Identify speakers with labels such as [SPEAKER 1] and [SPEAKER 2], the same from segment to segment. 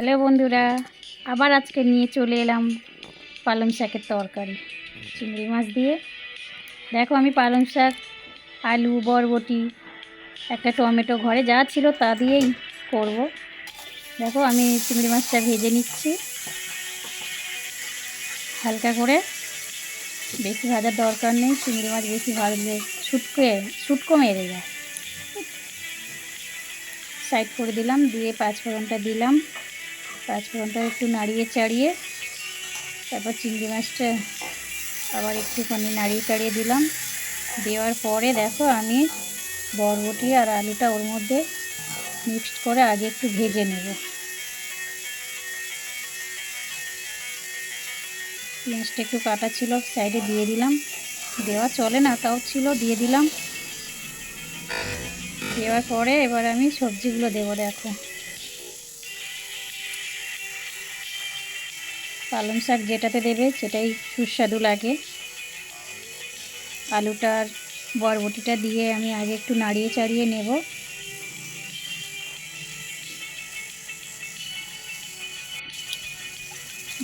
[SPEAKER 1] Hello বন্ধুরা, আবার আজকে নিয়ে চলে এলাম পালং শাকের তরকারি। চিংড়ি মাছ দিয়ে। দেখো আমি পালং শাক, আলু, বরবটি, একটা টমেটো ঘরে যা ছিল তা দিয়েই করব। দেখো আমি চিংড়ি মাছটা ভেজে নিচ্ছি। হালকা করে। বেশি ভাজার দরকার নেই, চিংড়ি মাছ বেশি ভাজলে শুটকে শুটকো মেরে যায়। সাইড করে দিলাম, দিয়ে পাঁচ ফোড়নটা দিলাম। পাঁচ ফোড়নটা একটু নাড়িয়ে চাড়িয়ে, তারপর চিংড়ি মাছটা আবার একটুখানি নাড়িয়ে চাড়িয়ে দিলাম। দেওয়ার পরে দেখো আমি বরবটি আর আলুটা ওর মধ্যে মিক্সড করে আগে একটু ভেজে নেব। পেঁয়াজটা একটু কাটা ছিল সাইডে দিয়ে দিলাম। দেওয়া চলে না, তাও ছিল, দিয়ে দিলাম। দেওয়ার পরে এবার আমি সবজিগুলো দেবো, দেখো। পালং শাক যেটাতে দেবে সেটাই সুস্বাদু লাগে। আলুটার বরবটিটা দিয়ে আমি আগে একটু নাড়িয়ে চাড়িয়ে নেব।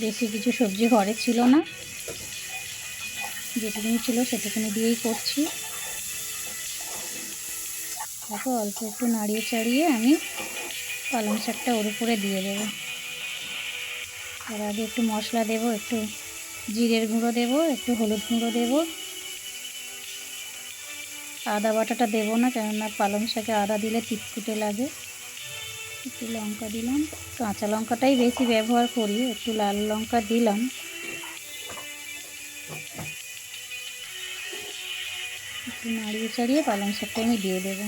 [SPEAKER 1] বেশি কিছু সবজি ঘরে ছিল না। যেটুকুনি ছিল সেটুকুনি দিয়েই করছি। দেখো, অল্প একটু নাড়িয়ে চাড়িয়ে আমি পালং শাকটা ওর উপরে দিয়ে দেবো। আর আগে একটু মশলা দেব, একটু জিরের গুঁড়ো দেব, একটু হলুদ গুঁড়ো দেব। আদা বাটাটা দেবো না, কেননা পালং শাকে আদা দিলে তিতকুটে লাগে। একটু লঙ্কা দিলাম। কাঁচা লঙ্কাটাই বেশি ব্যবহার করি, একটু লাল লঙ্কা দিলাম। একটু নাড়িয়ে চাড়িয়ে পালং শাকটা আমি দিয়ে দেবো।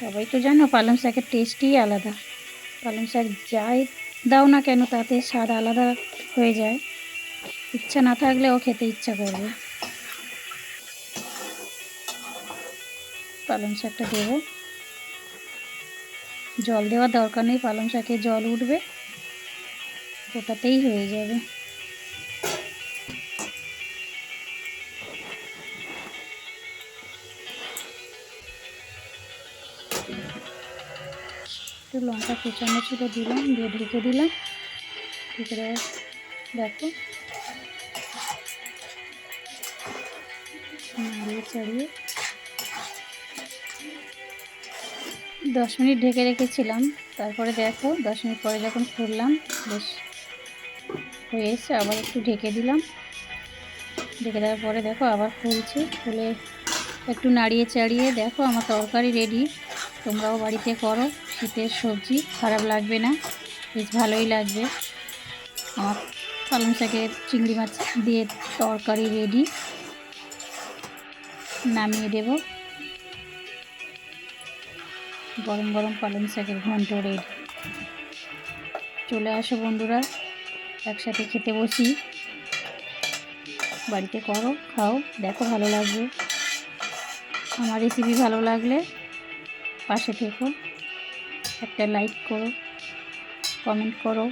[SPEAKER 1] সবাই তো জানো পালং শাকের টেস্টই আলাদা। পালং শাক যাই দাও না কেন, তাতে স্বাদ আলাদা হয়ে যায়। ইচ্ছা না থাকলেও খেতে ইচ্ছা করবে। পালং শাকটা দেবো। জল দেওয়ার দরকার নেই, পালং শাকে জল উঠবে ওটাতেই হয়ে যাবে। একটু লঙ্কা কুচানো ছিল, দিলাম, দিয়ে ঢেকে দিলাম। ঢেকে দেখো। নাড়িয়ে চাড়িয়ে। দশ মিনিট ঢেকে রেখেছিলাম। তারপরে দেখো, দশ মিনিট পরে যখন খুললাম, বেশ হয়ে এসছে, আবার একটু ঢেকে দিলাম। ঢেকে দেওয়ার পরে দেখো, আবার খুলছি। খুলে একটু নাড়িয়ে চাড়িয়ে দেখো, আমার তরকারি রেডি তোমরাও বাড়িতে করো, শীতের সবজি, খারাপ লাগবে না, বেশ ভালোই লাগবে। আমার পালং শাকের চিংড়ি মাছ দিয়ে তরকারি রেডি নামিয়ে দেব। গরম গরম পালং শাকের ঘন্ট রেডি চলে আসো বন্ধুরা, একসাথে খেতে বসি। বাড়িতে করো, খাও, দেখো ভালো লাগবে। আমার রেসিপি ভালো লাগলে পাশে থেকো। একটা লাইক করো কমেন্ট করো।